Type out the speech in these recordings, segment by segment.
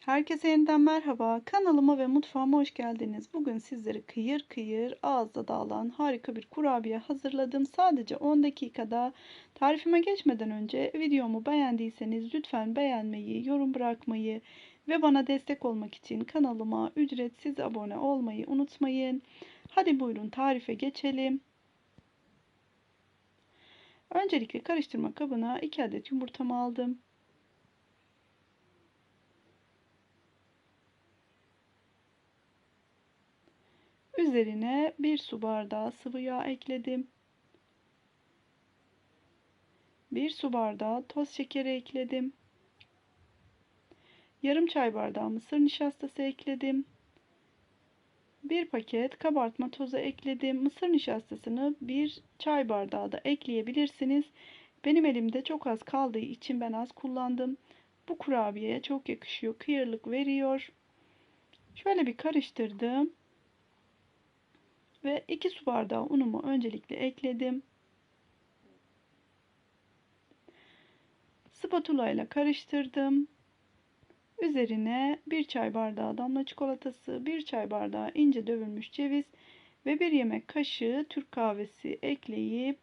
Herkese yeniden merhaba. Kanalıma ve mutfağıma hoş geldiniz. Bugün sizlere kıyır kıyır ağızda dağılan harika bir kurabiye hazırladım. Sadece 10 dakikada tarifime geçmeden önce videomu beğendiyseniz lütfen beğenmeyi, yorum bırakmayı ve bana destek olmak için kanalıma ücretsiz abone olmayı unutmayın. Hadi buyurun tarife geçelim. Öncelikle karıştırma kabına 2 adet yumurtamı aldım. Üzerine bir su bardağı sıvı yağ ekledim. Bir su bardağı toz şekeri ekledim. Yarım çay bardağı mısır nişastası ekledim. Bir paket kabartma tozu ekledim. Mısır nişastasını bir çay bardağı da ekleyebilirsiniz. Benim elimde çok az kaldığı için ben az kullandım. Bu kurabiyeye çok yakışıyor. Kıyırlık veriyor. Şöyle bir karıştırdım. Ve 2 su bardağı unumu öncelikle ekledim. Spatula ile karıştırdım. Üzerine 1 çay bardağı damla çikolatası, 1 çay bardağı ince dövülmüş ceviz ve 1 yemek kaşığı Türk kahvesi ekleyip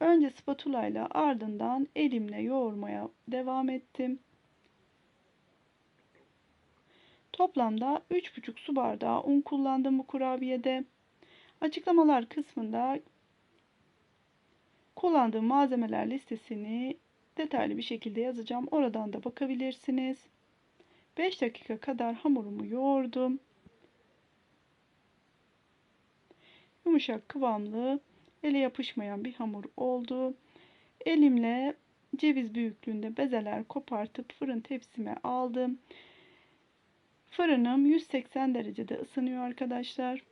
önce spatula ile ardından elimle yoğurmaya devam ettim. Toplamda 3,5 su bardağı un kullandım bu kurabiyede. Açıklamalar kısmında kullandığım malzemeler listesini detaylı bir şekilde yazacağım. Oradan da bakabilirsiniz. 5 dakika kadar hamurumu yoğurdum. Yumuşak kıvamlı, ele yapışmayan bir hamur oldu. Elimle ceviz büyüklüğünde bezeler kopartıp fırın tepsime aldım. Fırınım 180 derecede ısınıyor arkadaşlar.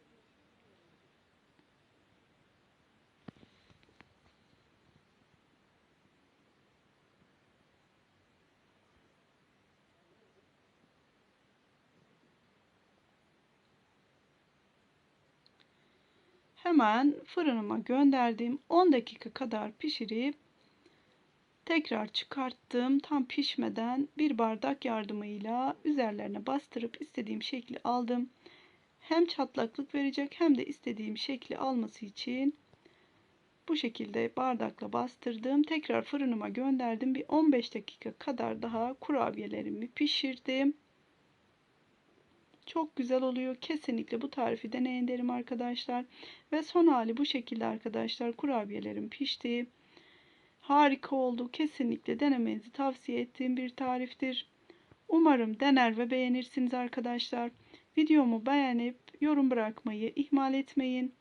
Hemen fırınıma gönderdim. 10 dakika kadar pişirip tekrar çıkarttım. Tam pişmeden bir bardak yardımıyla üzerlerine bastırıp istediğim şekli aldım. Hem çatlaklık verecek hem de istediğim şekli alması için bu şekilde bardakla bastırdım. Tekrar fırınıma gönderdim. Bir 15 dakika kadar daha kurabiyelerimi pişirdim. Çok güzel oluyor. Kesinlikle bu tarifi deneyin derim arkadaşlar. Ve son hali bu şekilde arkadaşlar. Kurabiyelerim pişti. Harika oldu. Kesinlikle denemenizi tavsiye ettiğim bir tariftir. Umarım dener ve beğenirsiniz arkadaşlar. Videomu beğenip yorum bırakmayı ihmal etmeyin.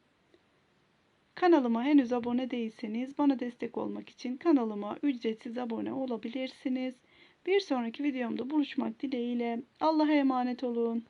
Kanalıma henüz abone değilseniz bana destek olmak için kanalıma ücretsiz abone olabilirsiniz. Bir sonraki videomda buluşmak dileğiyle. Allah'a emanet olun.